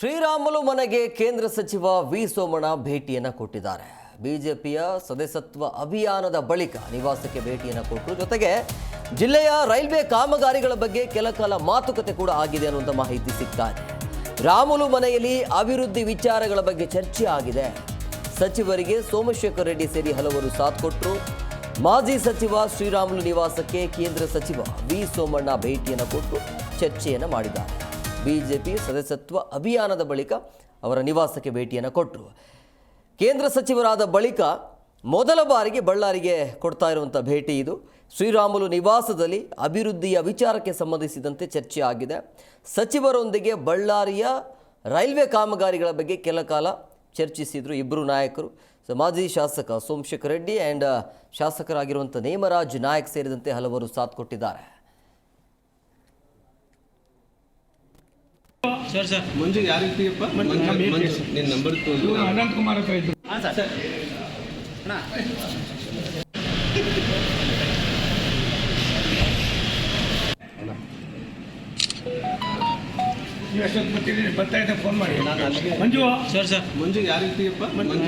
ಶ್ರೀರಾಮುಲು ಮನೆಗೆ ಕೇಂದ್ರ ಸಚಿವ ವಿ ಸೋಮಣ್ಣ ಭೇಟಿಯನ್ನು ಕೊಟ್ಟಿದ್ದಾರೆ. ಬಿಜೆಪಿಯ ಸದಸ್ಯತ್ವ ಅಭಿಯಾನದ ಬಳಿಕ ನಿವಾಸಕ್ಕೆ ಭೇಟಿಯನ್ನು ಕೊಟ್ಟರು. ಜೊತೆಗೆ ಜಿಲ್ಲೆಯ ರೈಲ್ವೆ ಕಾಮಗಾರಿಗಳ ಬಗ್ಗೆ ಕೆಲ ಕಾಲ ಮಾತುಕತೆ ಕೂಡ ಆಗಿದೆ ಅನ್ನುವಂಥ ಮಾಹಿತಿ ಸಿಗ್ತಾ ಇದೆ. ರಾಮುಲು ಮನೆಯಲ್ಲಿ ಅಭಿವೃದ್ಧಿ ವಿಚಾರಗಳ ಬಗ್ಗೆ ಚರ್ಚೆ ಆಗಿದೆ. ಸಚಿವರಿಗೆ ಸೋಮಶೇಖರ್ ರೆಡ್ಡಿ ಸೇರಿ ಹಲವರು ಸಾಥ್ ಕೊಟ್ಟರು ಮಾಜಿ ಸಚಿವ ಶ್ರೀರಾಮುಲು ನಿವಾಸಕ್ಕೆ ಕೇಂದ್ರ ಸಚಿವ ವಿ ಸೋಮಣ್ಣ ಭೇಟಿಯನ್ನು ಕೊಟ್ಟು ಚರ್ಚೆಯನ್ನು ಮಾಡಿದ್ದಾರೆ. ಬಿಜೆಪಿ ಸದಸ್ಯತ್ವ ಅಭಿಯಾನದ ಬಳಿಕ ಅವರ ನಿವಾಸಕ್ಕೆ ಭೇಟಿಯನ್ನು ಕೊಟ್ಟರು ಕೇಂದ್ರ ಸಚಿವರಾದ ಬಳಿಕ ಮೊದಲ ಬಾರಿಗೆ ಬಳ್ಳಾರಿಗೆ ಕೊಡ್ತಾ ಇರುವಂಥ ಭೇಟಿ ಇದು. ಶ್ರೀರಾಮುಲು ನಿವಾಸದಲ್ಲಿ ಅಭಿವೃದ್ಧಿಯ ವಿಚಾರಕ್ಕೆ ಸಂಬಂಧಿಸಿದಂತೆ ಚರ್ಚೆ ಆಗಿದೆ. ಸಚಿವರೊಂದಿಗೆ ಬಳ್ಳಾರಿಯ ರೈಲ್ವೆ ಕಾಮಗಾರಿಗಳ ಬಗ್ಗೆ ಕೆಲ ಕಾಲ ಚರ್ಚಿಸಿದರು ಇಬ್ಬರು ನಾಯಕರು. ಸೊ ಮಾಜಿ ಶಾಸಕ ಸೋಮಶೇಖರ್ ರೆಡ್ಡಿ ಆ್ಯಂಡ್ ಶಾಸಕರಾಗಿರುವಂಥ ನೇಮರಾಜ್ ನಾಯಕ್ ಸೇರಿದಂತೆ ಹಲವರು ಸಾಥ್ ಕೊಟ್ಟಿದ್ದಾರೆ. ಸರ್ ಸರ್ ಮಂಜು ಯಾರಿದ್ದೀಯಪ್ಪ ಮಂಜು ನಿನ್ನ ನಂಬರ್ ತೋರಿಸು ಅನಂತ್ ಕುಮಾರ್ ಹತ್ರ ಇದ್ರು. ಹಾಂ ಸರ್. ನೀವು ಎಷ್ಟೊತ್ತು ಬರ್ತೀರಿ ಬರ್ತಾ ಇದ್ದೆ ಫೋನ್ ಮಾಡಿ. ನಾನು ಮಂಜು. ಸರ್ ಸರ್ ಮಂಜು ಯಾರಿದ್ದೀಯಪ್ಪ ಮಂಜು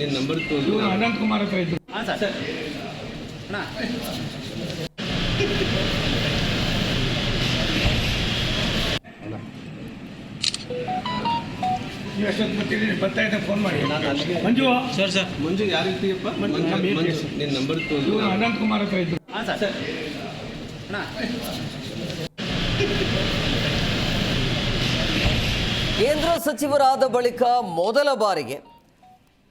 ನಿನ್ನ ನಂಬರ್ ತೋರಿಸು ಅನಂತ್ ಕುಮಾರ್ ಹತ್ರ ಇದ್ರು. ಹಾಂ ಸರ್. ಅಣ್ಣ. ನೀವು ಎಷ್ಟೊತ್ತು ಬರ್ತೀರಿ? ಬರ್ತಾ ಇದ್ದೆ ಫೋನ್ ಮಾಡಿ. ಮಂಜು ಸರ್ ಸರ್ ಮಂಜು ಯಾರಿದ್ದೀಯಪ್ಪ ನಿನ್ನ ನಂಬರ್ ಇವ್ರು ಅನಂತ್ ಕುಮಾರ್ ಹತ್ರ ಇದ್ರು. ಹಾಂ ಸರ್. ಅಣ್ಣ. ಕೇಂದ್ರ ಸಚಿವರಾದ ಬಳಿಕ ಮೊದಲ ಬಾರಿಗೆ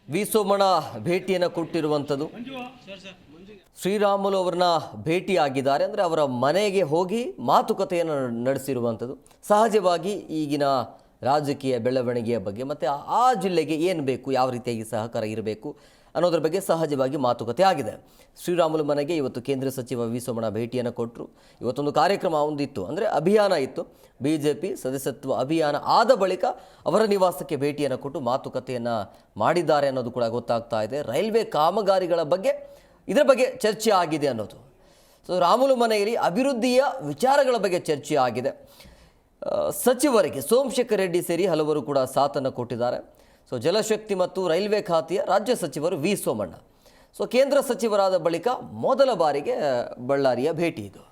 ವಿ ಸೋಮಣ್ಣ ಭೇಟಿಯನ್ನು ಕೊಟ್ಟಿರುವಂಥದ್ದು. ಮಂಜು. ಸರ್ ಸರ್ ಶ್ರೀರಾಮುಲು ಅವರನ್ನ ಭೇಟಿಯಾಗಿದ್ದಾರೆ. ಅಂದರೆ ಅವರ ಮನೆಗೆ ಹೋಗಿ ಮಾತುಕತೆಯನ್ನು ನಡೆಸಿರುವಂಥದ್ದು. ಸಹಜವಾಗಿ ಈಗಿನ ರಾಜಕೀಯ ಬೆಳವಣಿಗೆಯ ಬಗ್ಗೆ, ಮತ್ತು ಆ- ಜಿಲ್ಲೆಗೆ ಏನು ಬೇಕು, ಯಾವ ರೀತಿಯಾಗಿ ಸಹಕಾರ ಇರಬೇಕು ಅನ್ನೋದ್ರ ಬಗ್ಗೆ ಸಹಜವಾಗಿ ಮಾತುಕತೆ ಆಗಿದೆ. ಶ್ರೀರಾಮುಲು ಮನೆಗೆ ಇವತ್ತು ಕೇಂದ್ರ ಸಚಿವ ವಿ. ಸೋಮಣ್ಣ ಭೇಟಿಯನ್ನು ಕೊಟ್ಟರು ಇವತ್ತೊಂದು ಕಾರ್ಯಕ್ರಮ ಒಂದಿತ್ತು, ಅಂದರೆ ಅಭಿಯಾನ ಇತ್ತು. ಬಿ ಜೆ ಪಿ ಸದಸ್ಯತ್ವ ಅಭಿಯಾನ ಆದ ಬಳಿಕ ಅವರ ನಿವಾಸಕ್ಕೆ ಭೇಟಿಯನ್ನು ಕೊಟ್ಟು ಮಾತುಕತೆಯನ್ನು ಮಾಡಿದ್ದಾರೆ ಅನ್ನೋದು ಕೂಡ ಗೊತ್ತಾಗ್ತಾ ಇದೆ. ರೈಲ್ವೆ ಕಾಮಗಾರಿಗಳ ಬಗ್ಗೆ, ಇದರ ಬಗ್ಗೆ ಚರ್ಚೆ ಆಗಿದೆ ಅನ್ನೋದು. ಸೊ, ರಾಮುಲು ಮನೆಯಲ್ಲಿ ಅಭಿವೃದ್ಧಿಯ ವಿಚಾರಗಳ ಬಗ್ಗೆ ಚರ್ಚೆ ಆಗಿದೆ. ಸಚಿವರಿಗೆ ಸೋಮಶೇಖರ್ ರೆಡ್ಡಿ ಸೇರಿ ಹಲವರು ಕೂಡ ಸಾಥನ್ನು ಕೊಟ್ಟಿದ್ದಾರೆ. ಸೊ, ಜಲಶಕ್ತಿ ಮತ್ತು ರೈಲ್ವೆ ಖಾತೆಯ ರಾಜ್ಯ ಸಚಿವರು ವಿ ಸೋಮಣ್ಣ. ಸೊ, ಕೇಂದ್ರ ಸಚಿವರಾದ ಬಳಿಕ ಮೊದಲ ಬಾರಿಗೆ ಬಳ್ಳಾರಿಯ ಭೇಟಿ ಇದು.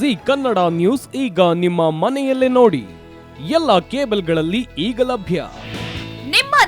ಜಿ ಕನ್ನಡ ನ್ಯೂಸ್ ಈಗ ನಿಮ್ಮ ಮನೆಯಲ್ಲೇ ನೋಡಿ. ಎಲ್ಲ ಕೇಬಲ್ಗಳಲ್ಲಿ ಈಗ ಲಭ್ಯ.